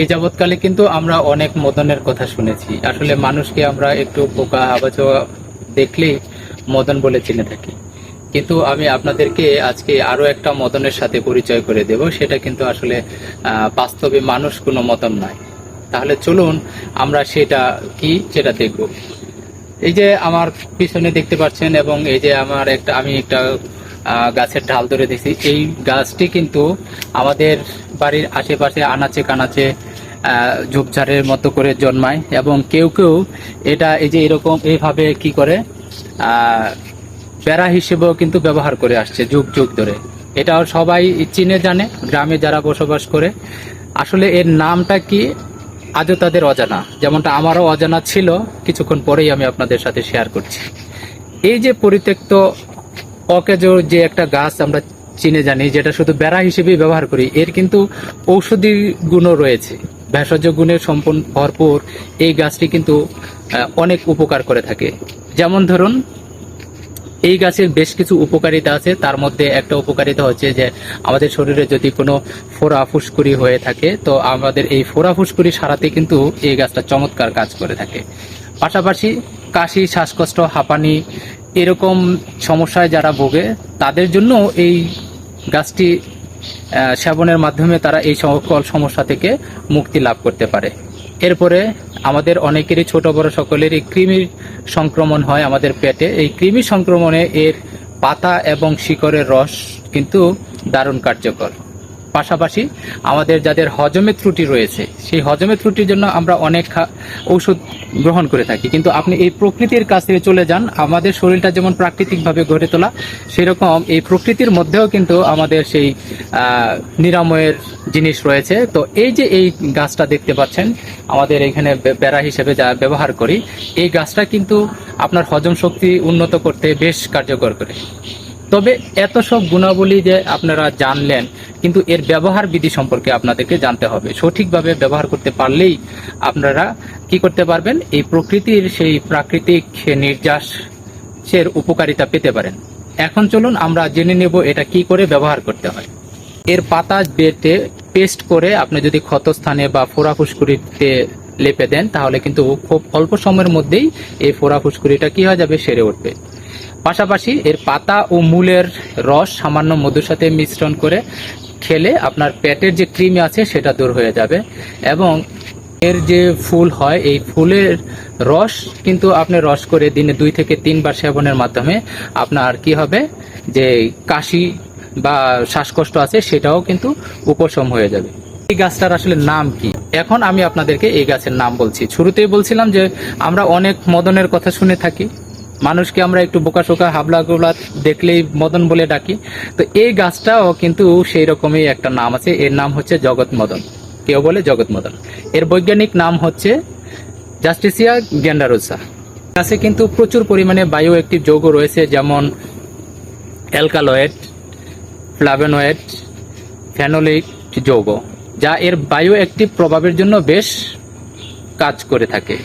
এই যাবৎকালে কিন্তু আমরা অনেক মদনের কথা শুনেছি। আসলে মানুষকে আমরা একটু পোকা হাবাচোয়া দেখলেই মদন বলে চিনে থাকি। কিন্তু আমি আপনাদেরকে আজকে আরও একটা মদনের সাথে পরিচয় করে দেব। সেটা কিন্তু আসলে বাস্তবে মানুষ কোনো মদন নয়। তাহলে চলুন আমরা সেটা কি, সেটা দেখব। এই যে আমার পিছনে দেখতে পাচ্ছেন এবং এই যে আমার একটা, আমি একটা গাছের ঢাল ধরে দেখছি। এই গাছটি কিন্তু আমাদের বাড়ির আশেপাশে, আনাচে কানাচে ঝোপঝাড়ের মতো করে জন্মায় এবং কেউ কেউ এটা এই যে এরকম এইভাবে কি করে বেড়া হিসেবেও কিন্তু ব্যবহার করে আসছে যুগ যুগ ধরে। এটাও সবাই চিনে জানে, গ্রামে যারা বসবাস করে। আসলে এর নামটা কি আজও তাদের অজানা। যেমনটা আমারও অজানা ছিল, কিছুক্ষণ পরেই আমি আপনাদের সাথে শেয়ার করছি। এই যে পরিত্যক্ত অকেজো যে একটা গাছ আমরা চিনে জানি, যেটা শুধু বেড়া হিসেবেই ব্যবহার করি, এর কিন্তু ঔষধি গুণও রয়েছে। ভেষজ গুণের সম্পূর্ণ ভরপুর এই গাছটি কিন্তু অনেক উপকার করে থাকে। যেমন ধরুন, এই গাছের বেশ কিছু উপকারিতা আছে। তার মধ্যে একটা উপকারিতা হচ্ছে যে, আমাদের শরীরে যদি কোনো ফোড়া ফুসকুড়ি হয়ে থাকে, তো আমাদের এই ফোড়া ফুসকুড়ি সারাতে কিন্তু এই গাছটা চমৎকার কাজ করে থাকে। পাশাপাশি কাশি, শ্বাসকষ্ট, হাঁপানি এরকম সমস্যায় যারা ভোগে, তাদের জন্য এই গাছটি সেবনের মাধ্যমে তারা এই সকল সমস্যা থেকে মুক্তি লাভ করতে পারে। এরপরে আমাদের অনেকেরই, ছোট বড় সকলের এই কৃমির সংক্রমণ হয় আমাদের পেটে। এই কৃমি সংক্রমণে এর পাতা এবং শিকড়ের রস কিন্তু দারুণ কার্যকর। পাশাপাশি আমাদের যাদের হজমের ত্রুটি রয়েছে, সেই হজমের ত্রুটির জন্য আমরা অনেক ঔষধ গ্রহণ করে থাকি। কিন্তু আপনি এই প্রকৃতির কাছ থেকে চলে যান, আমাদের শরীরটা যেমন প্রাকৃতিকভাবে গড়ে তোলা, সেরকম এই প্রকৃতির মধ্যেও কিন্তু আমাদের সেই নিরাময়ের জিনিস রয়েছে। তো এই যে এই গাছটা দেখতে পাচ্ছেন, আমাদের এখানে বেড়া হিসেবে যা ব্যবহার করি, এই গাছটা কিন্তু আপনার হজম শক্তি উন্নত করতে বেশ কার্যকর করে। তবে এত সব গুণাবলী যে আপনারা জানলেন কিন্তু এর ব্যবহার বিধি সম্পর্কে আপনাদেরকে জানতে হবে। সঠিকভাবে ব্যবহার করতে পারলেই আপনারা কি করতে পারবেন? এই প্রকৃতির সেই প্রাকৃতিক নির্যাসের উপকারিতা পেতে পারেন। এখন চলুন আমরা জেনে নেব এটা কি করে ব্যবহার করতে হয়। এর পাতা বেটে পেস্ট করে আপনি যদি ক্ষতস্থানে বা ফোড়া ফুসকুড়িতে লেপে দেন, তাহলে কিন্তু খুব অল্প সময়ের মধ্যেই এই ফোড়া ফুসকুড়িটা কি হয়ে যাবে? সেরে উঠবে। পাশাপাশি এর পাতা ও মূলের রস সামান্য মধুর সাথে মিশ্রণ করে খেলে আপনার পেটের যে কৃমি আছে সেটা দূর হয়ে যাবে এবং এর যে ফুল হয়, এই ফুলের রস কিন্তু আপনি রস করে দিনে দুই থেকে তিনবার সেবনের মাধ্যমে আপনার কি হবে, যে কাশি বা শ্বাসকষ্ট আছে সেটাও কিন্তু উপশম হয়ে যাবে। এই গাছটার আসলে নাম কি? এখন আমি আপনাদেরকে এই গাছের নাম বলছি। শুরুতেই বলছিলাম যে আমরা অনেক মদনের কথা শুনে থাকি। মানুষকে আমরা একটু বোকাশোকা হাবলা গোবলা দেখলেই মদন বলে ডাকি। তো এই গাছটাও কিন্তু সেই রকমই একটা নাম আছে। এর নাম হচ্ছে জগৎ মদন। কেউ বলে জগৎ মদন। এর বৈজ্ঞানিক নাম হচ্ছে জাস্টিসিয়া গ্যান্ডারোসা। গাছে কিন্তু প্রচুর পরিমাণে বায়ো একটি যৌগ রয়েছে, যেমন অ্যালকালয়েড, ফ্লাভেনয়েড ফেনোলিক যৌগ, যা এর বায়ো অ্যাক্টিভ প্রভাবের জন্য বেশ কাজ করে থাকে।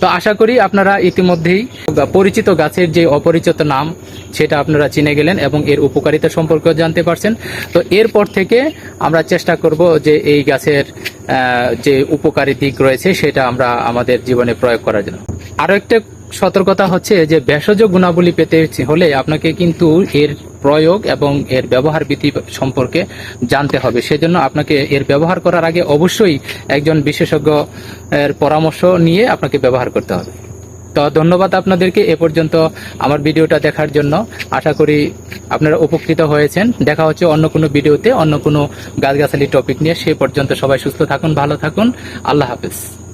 তো আশা করি আপনারা ইতিমধ্যেই পরিচিত গাছের যে অপরিচিত নাম, সেটা আপনারা চিনে গেলেন এবং এর উপকারিতা সম্পর্কেও জানতে পারছেন। তো এরপর থেকে আমরা চেষ্টা করব যে এই গাছের যে উপকারী দিক রয়েছে, সেটা আমরা আমাদের জীবনে প্রয়োগ করার জন্য। আরও একটা সতর্কতা হচ্ছে যে ভেষজ গুণাবলী পেতে হলে আপনাকে কিন্তু এর প্রয়োগ এবং এর ব্যবহার বিধি সম্পর্কে জানতে হবে। সেজন্য আপনাকে এর ব্যবহার করার আগে অবশ্যই একজন বিশেষজ্ঞ এর পরামর্শ নিয়ে আপনাকে ব্যবহার করতে হবে। তো ধন্যবাদ আপনাদেরকে এ পর্যন্ত আমার ভিডিওটা দেখার জন্য। আশা করি আপনারা উপকৃত হয়েছেন। দেখা হচ্ছে অন্য কোনো ভিডিওতে, অন্য কোনো গাছগাছালি টপিক নিয়ে। সে পর্যন্ত সবাই সুস্থ থাকুন, ভালো থাকুন। আল্লাহ হাফেজ।